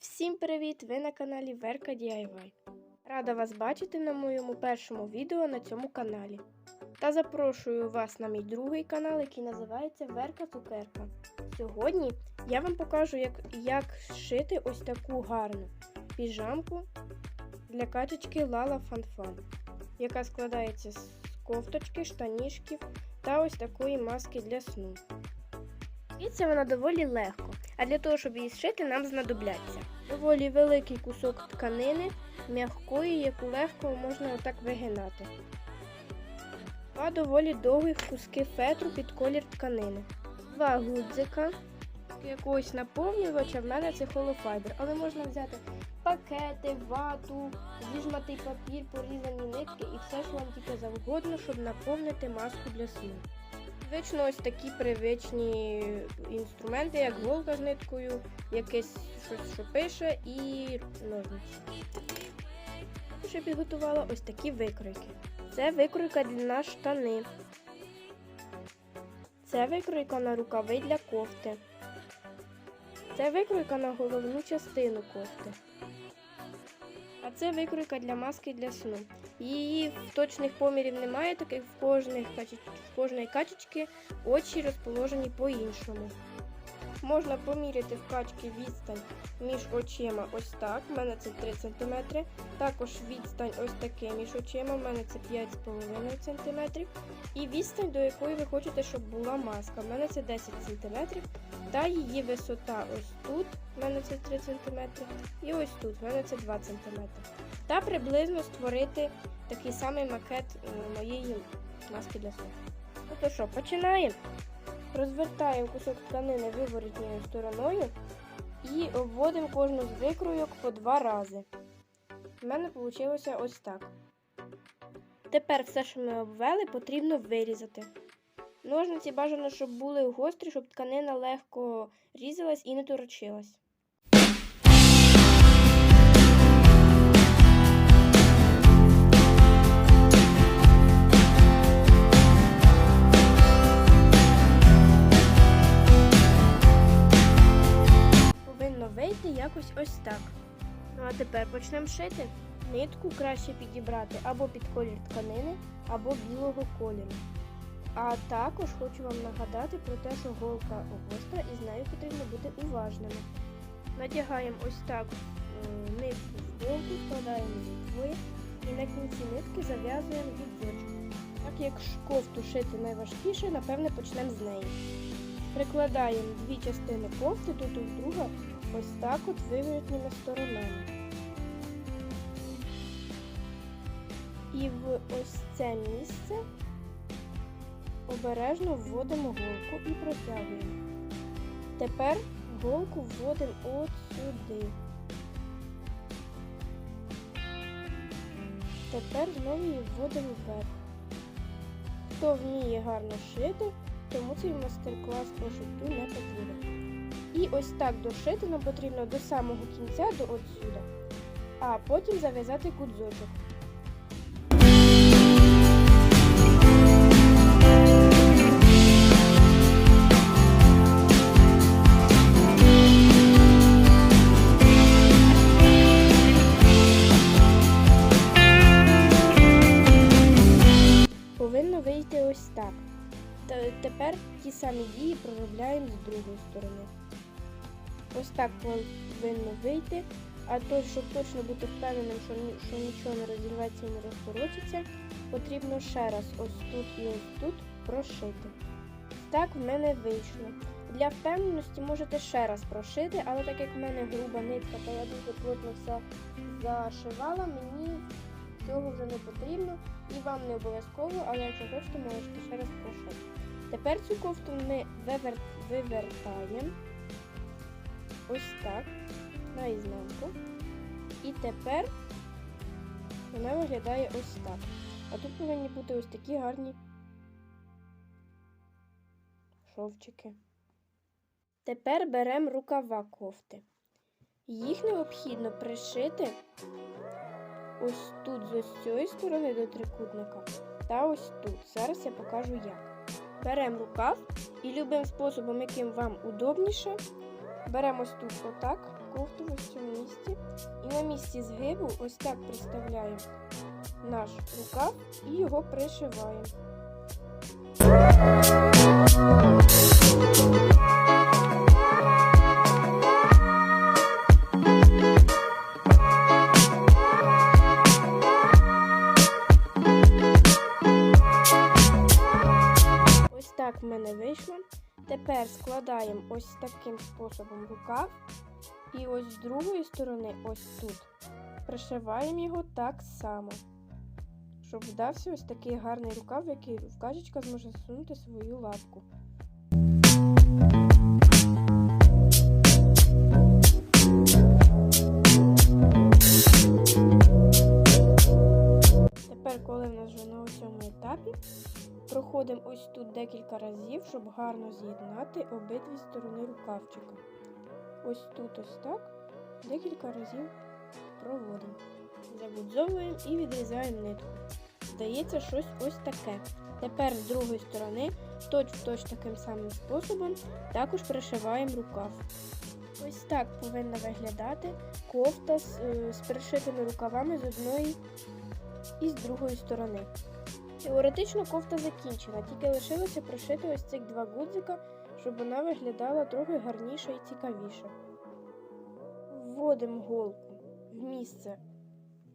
Всім привіт! Ви на каналі Верка DIY. Рада вас бачити на моєму першому відео на цьому каналі. Та запрошую вас на мій другий канал, який називається Верка Цукерка. Сьогодні я вам покажу, як, як шити ось таку гарну піжамку для качечки Лала Фанфан, яка складається з кофточки, штанішків та ось такої маски для сну. Шиється вона доволі легко, а для того, щоб її зшити, нам знадобляться доволі великий кусок тканини, м'якої, яку легко можна отак вигинати. Два доволі довгих куски фетру під колір тканини. Два гудзика, якогось наповнювача, в мене це холофайбер, але можна взяти пакети, вату, зіжматий папір, порізані нитки і все, що вам тільки завгодно, щоб наповнити маску для сну. Звично ось такі привичні інструменти, як голка з ниткою, якесь щось, що пише, і ножниці. Ще підготувала ось такі викройки. Це викройка на штани. Це викройка на рукави для кофти. Це викройка на головну частину кофти. Це викройка для маски для сну. Її точних помірів немає, так як в, кожних, в кожної качечки очі розположені по-іншому. Можна поміряти в качки відстань між очима ось так, в мене це 3 см. Також відстань ось таке між очима, в мене це 5,5 см. І відстань, до якої ви хочете, щоб була маска. В мене це 10 см. Та її висота ось тут, в мене це 3 см. І ось тут, в мене це 2 см. Та приблизно створити такий самий макет е, моєї маски для сну. Ну то що, починаємо. Розвертаємо кусок тканини виворотньою стороною і обводимо кожну з викройок по два рази. У мене вийшло ось так. Тепер все, що ми обвели, потрібно вирізати. Ножниці бажано, щоб були гострі, щоб тканина легко різалась і не торочилась. Повинно вийти якось ось так. Ну а тепер почнемо шити. Нитку краще підібрати або під колір тканини, або білого кольору. А також хочу вам нагадати про те, що голка гостра і з нею потрібно бути уважними. Надягаємо ось так е, нитку в голку, складаємо її вдвоє і на кінці нитки зав'язуємо відзочок. Так як кофту шити найважкіше, напевне почнемо з неї. Прикладаємо дві частини кофти, тут і друга, ось так от виворотніми сторонами. І в ось це місце обережно вводимо голку і протягуємо. Тепер голку вводимо от сюди. Тепер знову її вводимо вверх. Хто вміє гарно шити, тому цей мастер-клас по шиттю не потрібен. І ось так дошити нам потрібно до самого кінця, до отсюда, а потім зав'язати кудзочок. Тепер ті самі дії проробляємо з другої сторони. Ось так повинно вийти. А то, щоб точно бути впевненим, що, що нічого не розірветься і не розторочиться, потрібно ще раз ось тут і ось тут прошити. Так в мене вийшло. Для впевненості можете ще раз прошити, але так як в мене груба нитка, та я дуже плотно все зашивала, мені цього вже не потрібно і вам не обов'язково, але якщо хочете, можете ще раз прошити. Тепер цю кофту ми вивер... вивертаємо ось так на ізнанку. І тепер вона виглядає ось так. А тут повинні бути ось такі гарні шовчики. Тепер беремо рукава кофти. Їх необхідно пришити ось тут з ось цієї сторони до трикутника та ось тут. Зараз я покажу як. Беремо рукав і любим способом, яким вам удобніше, Беремо ось тут отак, кофту в цьому місці. І на місці згибу ось так приставляємо наш рукав і його пришиваємо. Складаємо ось таким способом рукав. І ось з другої сторони, ось тут, пришиваємо його так само. Щоб вдався ось такий гарний рукав, в який вказочка зможе засунути свою лапку. Ось тут декілька разів, щоб гарно з'єднати обидві сторони рукавчика. Ось тут ось так, декілька разів проводимо. Загудзовуємо і відрізаємо нитку. Здається, щось ось таке. Тепер з другої сторони, точ в точ таким самим способом, також пришиваємо рукав. Ось так повинна виглядати кофта з, е, з пришитими рукавами з одної і з другої сторони. Теоретично кофта закінчена, тільки лишилося пришити ось цих два гудзика, щоб вона виглядала трохи гарніше і цікавіше. Вводимо голку в місце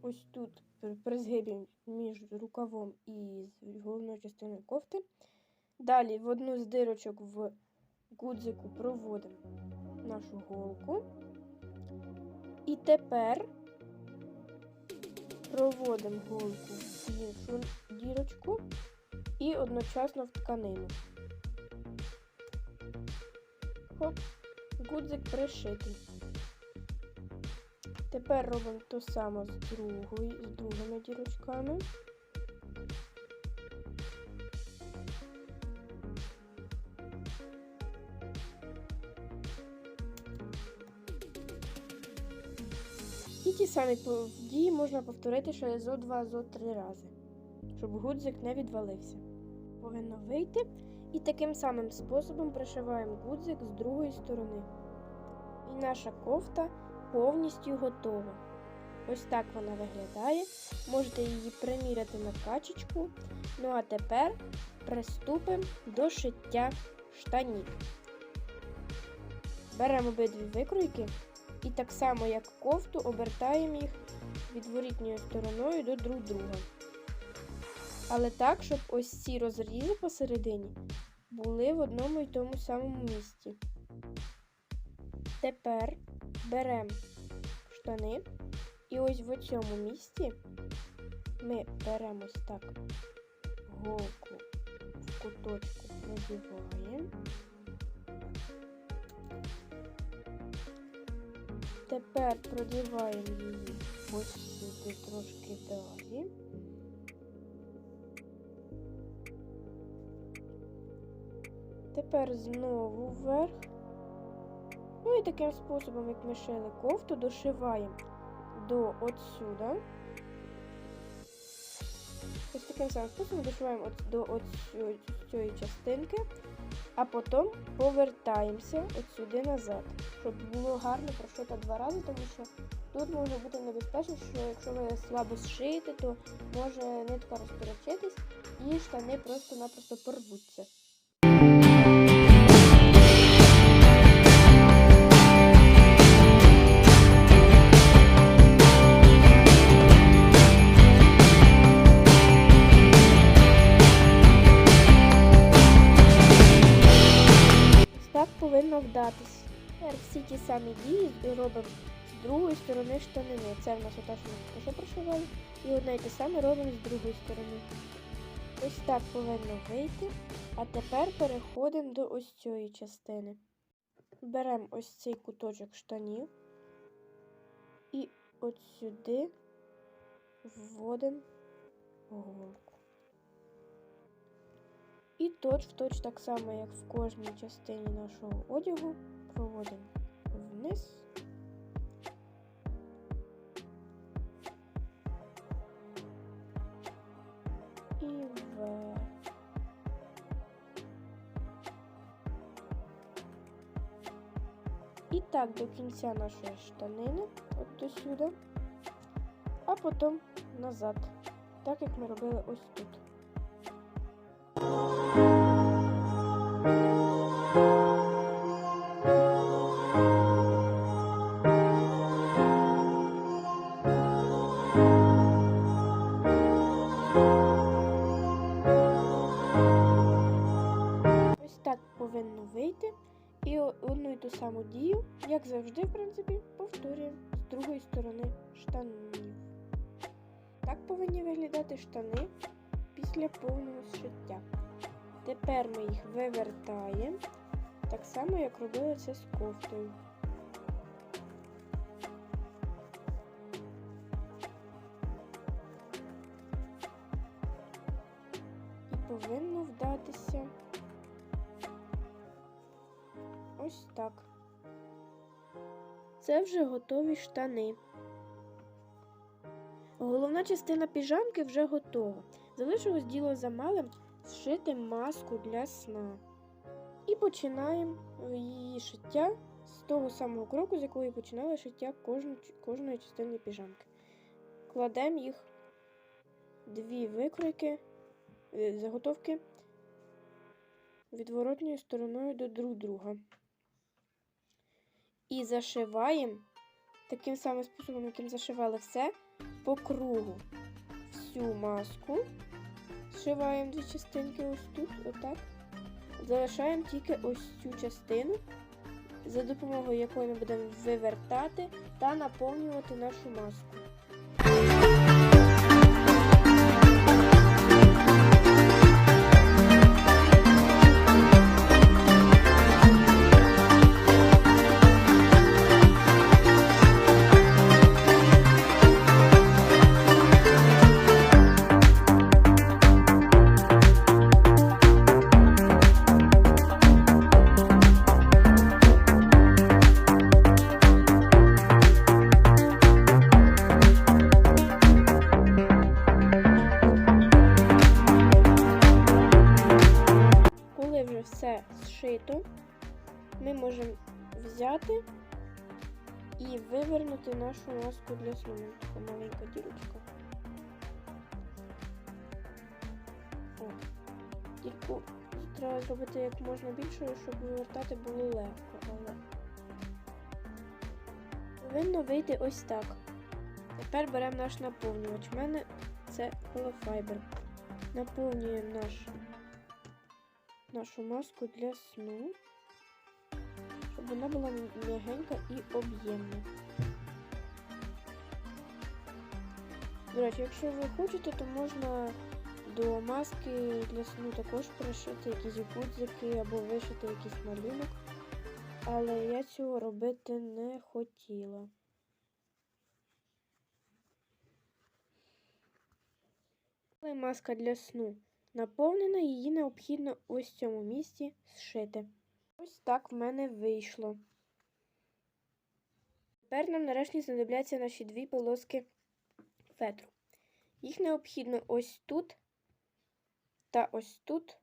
ось тут при- згибі між рукавом і головною частиною кофти. Далі в одну з дирочок в гудзику проводимо нашу голку. І тепер проводимо голку в іншу дірочку і одночасно в тканину. Хоп, гудзик пришитий. Тепер робимо те саме з, другої, з другими дірочками. Ті самі дії можна повторити ще зо два, зо три рази, щоб гудзик не відвалився. Повинно вийти. І таким самим способом пришиваємо гудзик з другої сторони. І наша кофта повністю готова. Ось так вона виглядає. Можете її приміряти на качечку. Ну а тепер приступимо до шиття штанів. Беремо обидві викройки і так само, як кофту, обертаємо їх відворітньою стороною до друг друга. Але так, щоб ось ці розрізи посередині були в одному і тому самому місці. Тепер беремо штани і ось в цьому місці ми беремо ось так голку в куточку продіваємо. Тепер продіваємо її ось сюди трошки далі. Тепер знову вверх. Ну і таким способом, як ми шили кофту, дошиваємо до отсюда. Ось таким самим способом дошиваємо до цієї частинки, а потім повертаємося от сюди назад, щоб було гарно прошито два рази, тому що тут може бути небезпечно, що якщо ви слабо зшиєте, то може нитка розкорочитись і штани просто-напросто порвуться. Самі дії робимо з другої сторони штанини. Це в нас ота, що ми що прошивали. І одне й те саме робимо з другої сторони. Ось так повинно вийти. А тепер переходимо до ось цієї частини. Беремо ось цей куточок штанів і от сюди вводимо голку. І точ в точ так само, як в кожній частині нашого одягу, проводимо вниз. І так до кінця нашої штанини, от сюди, а потім назад, так як ми робили ось тут. Повинно вийти. І одну і ту саму дію, як завжди, в принципі, повторюємо з другої сторони штанів. Так повинні виглядати штани після повного зшиття. Тепер ми їх вивертаємо, так само, як робили це з кофтою. І повинно вдатися ось так. Це вже готові штани. Головна частина піжамки вже готова. Залишилось діло за малим зшити маску для сна. І починаємо її шиття з того самого кроку, з якого починали шиття кожної частини піжамки. Кладемо їх дві викройки, е, заготовки відворотньою стороною до друг друга. І зашиваємо таким самим способом, яким зашивали все, по кругу. Всю маску. Зшиваємо дві частинки ось тут, отак. Залишаємо тільки ось цю частину, за допомогою якої ми будемо вивертати та наповнювати нашу маску. Для сну. Така маленька дірочка. О. Треба зробити як можна більше, щоб вивертати було легко, але повинно вийти ось так. Тепер беремо наш наповнювач. У мене це холофайбер. Наповнюємо наш нашу маску для сну, щоб вона була м'ягенька і об'ємна. До речі, якщо ви хочете, то можна до маски для сну також пришити якісь гудзики або вишити якийсь малюнок, але я цього робити не хотіла. Маска для сну наповнена, її необхідно ось в цьому місці зшити. Ось так в мене вийшло. Тепер нам нарешті знадобляться наші дві полоски фетру. Їх необхідно ось тут та ось тут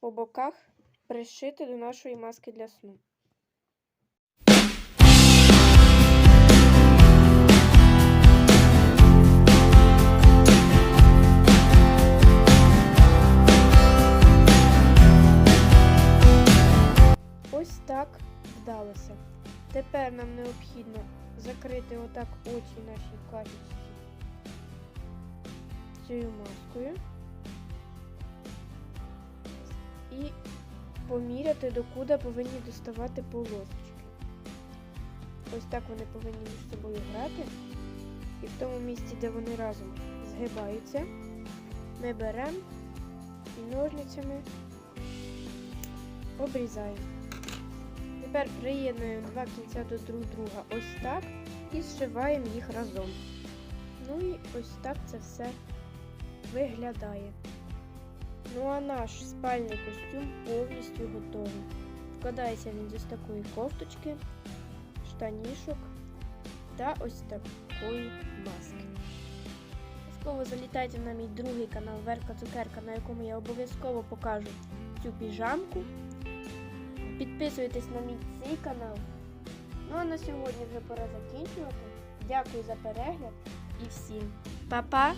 по боках пришити до нашої маски для сну. Ось так вдалося. Тепер нам необхідно закрити отак очі нашій качечці цією маскою і поміряти, докуди повинні доставати полосочки. Ось так вони повинні між собою грати. І в тому місці, де вони разом згибаються, ми беремо і ножницями обрізаємо. Тепер приєднуємо два кінця до друг друга ось так і зшиваємо їх разом. Ну і ось так це все виглядає. Ну а наш спальний костюм повністю готовий. Складається він з ось такої кофточки, штанішок та ось такої маски. Обов'язково залітайте на мій другий канал Верка Цукерка, на якому я обов'язково покажу цю піжамку. Підписуйтесь на мій цей канал Ну а на сьогодні вже пора закінчувати. Дякую за перегляд і всім па-па!